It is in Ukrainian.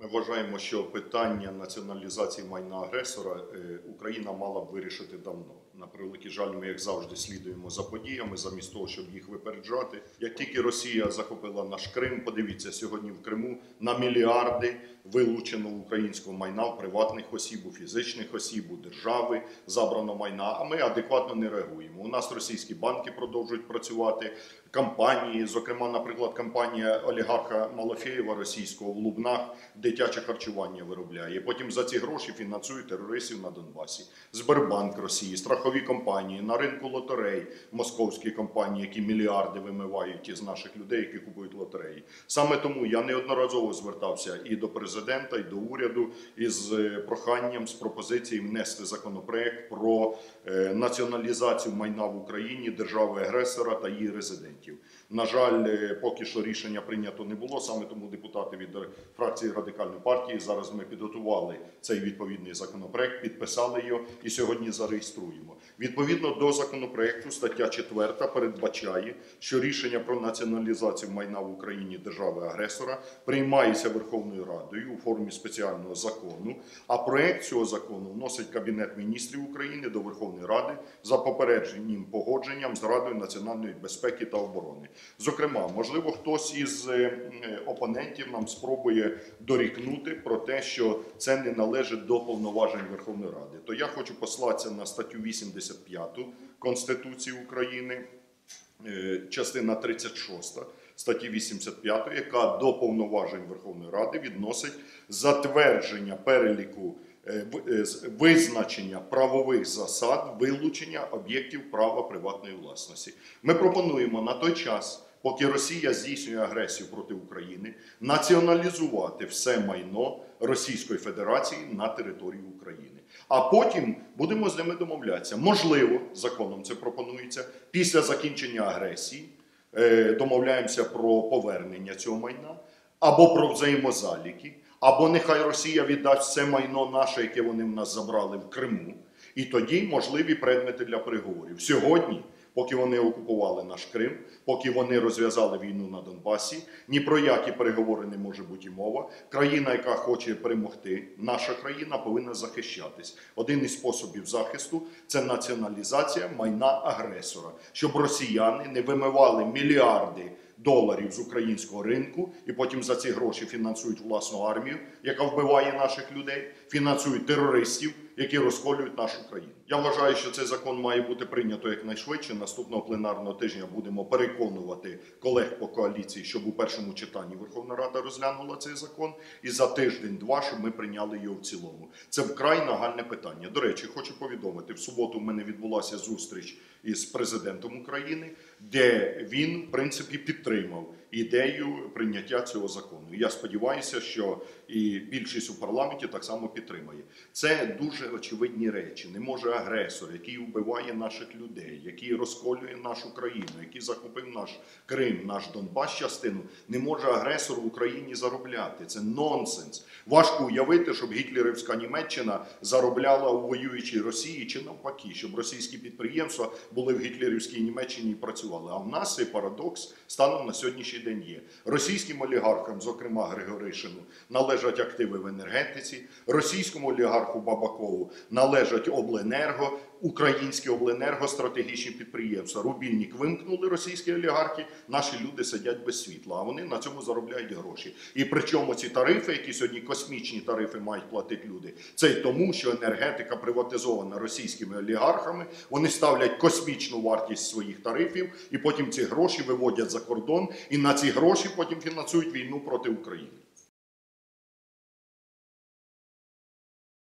Ми вважаємо, що питання націоналізації майна агресора е, Україна мала б вирішити давно. На превеликий жаль, ми як завжди слідуємо за подіями, замість того, щоб їх випереджати. Як тільки Росія захопила наш Крим, подивіться сьогодні в Криму на мільярди вилучено українського майна в приватних осіб, у фізичних осіб, у держави забрано майна. А ми адекватно не реагуємо. У нас російські банки продовжують працювати, компанії, зокрема, наприклад, компанія олігарха Малофєєва російського в Лубнах дитяче харчування виробляє. Потім за ці гроші фінансує терористів на Донбасі. Сбербанк Росії, страхові компанії, на ринку лотерей, московські компанії, які мільярди вимивають із наших людей, які купують лотереї. Саме тому я неодноразово звертався і до президента, і до уряду із е, проханням з пропозицією внести законопроект про е, націоналізацію майна в Україні держави агресора та її резидентів. На жаль, е, поки що рішення прийнято не було. Саме тому депутати від фракції радикальної партії зараз ми підготували цей відповідний законопроект, підписали його і сьогодні зареєструємо. Відповідно до законопроекту, стаття 4 передбачає, що рішення про націоналізацію майна в Україні держави-агресора приймається Верховною Радою у формі спеціального закону. А проект цього закону вносить Кабінет міністрів України до Верховної Ради за попередженням погодженням з Радою національної безпеки та оборони. Зокрема, можливо, хтось із е, опонентів нам спробує дорікнути про те, що це не належить до повноважень Верховної Ради. То я хочу послатися на статтю 85 Конституції України, е, частина 36 статті 85, яка до повноважень Верховної Ради відносить затвердження переліку е, е, визначення правових засад вилучення об'єктів права приватної власності. Ми пропонуємо на той час, поки Росія здійснює агресію проти України, націоналізувати все майно Російської Федерації на території України. А потім будемо з ними домовлятися. Можливо, законом це пропонується після закінчення агресії. е, Домовляємося про повернення цього майна або про взаємозаліки, або нехай Росія віддасть все майно наше, яке вони в нас забрали в Криму, і тоді можливі предмети для переговорів. Сьогодні, поки вони окупували наш Крим, поки вони розв'язали війну на Донбасі, ні про які переговори не може бути мова. Країна, яка хоче перемогти, наша країна повинна захищатись. Один із способів захисту це націоналізація майна агресора, щоб росіяни не вимивали мільярди доларів з українського ринку, і потім за ці гроші фінансують власну армію, яка вбиває наших людей, фінансують терористів, які розколюють нашу країну. Я вважаю, що цей закон має бути прийнято якнайшвидше. Наступного пленарного тижня будемо переконувати колег по коаліції, щоб у першому читанні Верховна Рада розглянула цей закон, і за тиждень-два, щоб ми прийняли його в цілому. Це вкрай нагальне питання. До речі, хочу повідомити: в суботу в мене відбулася зустріч із президентом України, де він, в принципі, підтримав ідею прийняття цього закону. Я сподіваюся, що і більшість у парламенті так само підтримає. Це дуже очевидні речі. Не може агресор, який вбиває наших людей, який розколює нашу країну, який захопив наш Крим, наш Донбас частину, не може агресор в Україні заробляти. Це нонсенс. Важко уявити, щоб гітлерівська Німеччина заробляла у воюючій Росії чи навпаки, щоб російські підприємства були в гітлерівській Німеччині і працювали. А в нас цей парадокс станом на сьогоднішній день є. Російським олігархам, зокрема Григоришину, належать активи в енергетиці, російському олігарху Бабакову належать обленерго, українське обленерго, стратегічні підприємства. Рубільник вимкнули російські олігархи, наші люди сидять без світла, а вони на цьому заробляють гроші. І причому ці тарифи, які сьогодні космічні тарифи мають платити люди, це й тому, що енергетика приватизована російськими олігархами. Вони ставлять космічну вартість своїх тарифів, і потім ці гроші виводять за кордон, і на ці гроші потім фінансують війну проти України.